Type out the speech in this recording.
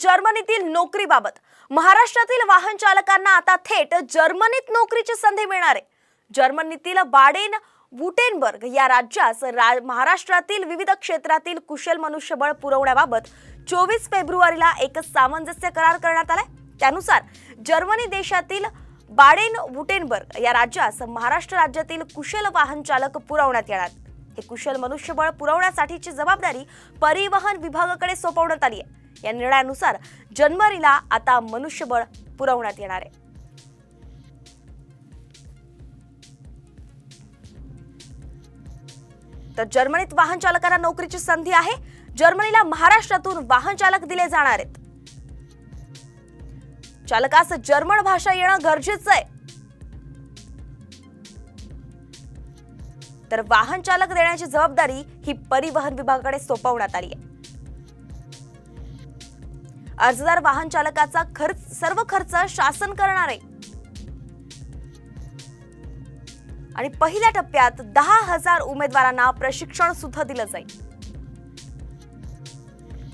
जर्मनीतील नोकरीबाबत. महाराष्ट्रातील वाहन चालकांना आता थेट जर्मनीत नोकरीची संधी मिळणार आहे. जर्मनीतील बाडेन वुटेनबर्ग या राज्यास रा- महाराष्ट्रातील विविध क्षेत्रातील कुशल मनुष्यबळ पुरवण्याबाबत चोवीस फेब्रुवारीला एक सामंजस्य करार करण्यात आलाय. त्यानुसार जर्मनी देशातील बाडेन वुटेनबर्ग या राज्यास महाराष्ट्र राज्यातील कुशल वाहन चालक पुरवण्यात येणार. हे कुशल मनुष्यबळ पुरवण्यासाठीची जबाबदारी परिवहन विभागाकडे सोपवण्यात आली आहे. या निर्णयानुसार जनवरीला आता मनुष्यबळ पुरवण्यात येणार आहे. तर जर्मनीत वाहन चालकांना नोकरीची संधी आहे. जर्मनीला महाराष्ट्रातून वाहन चालक दिले जाणार आहेत. चालकास जर्मन भाषा येणं गरजेचं आहे. तर वाहन चालक देण्याची जबाबदारी ही परिवहन विभागाकडे सोपवण्यात आली आहे. अर्जदार वाहन चालकाचा खर्च सर्व खर्च शासन करणार आहे. आणि पहिल्या टप्प्यात दहा हजार उमेदवारांना प्रशिक्षण सुद्धा दिलं जाईल.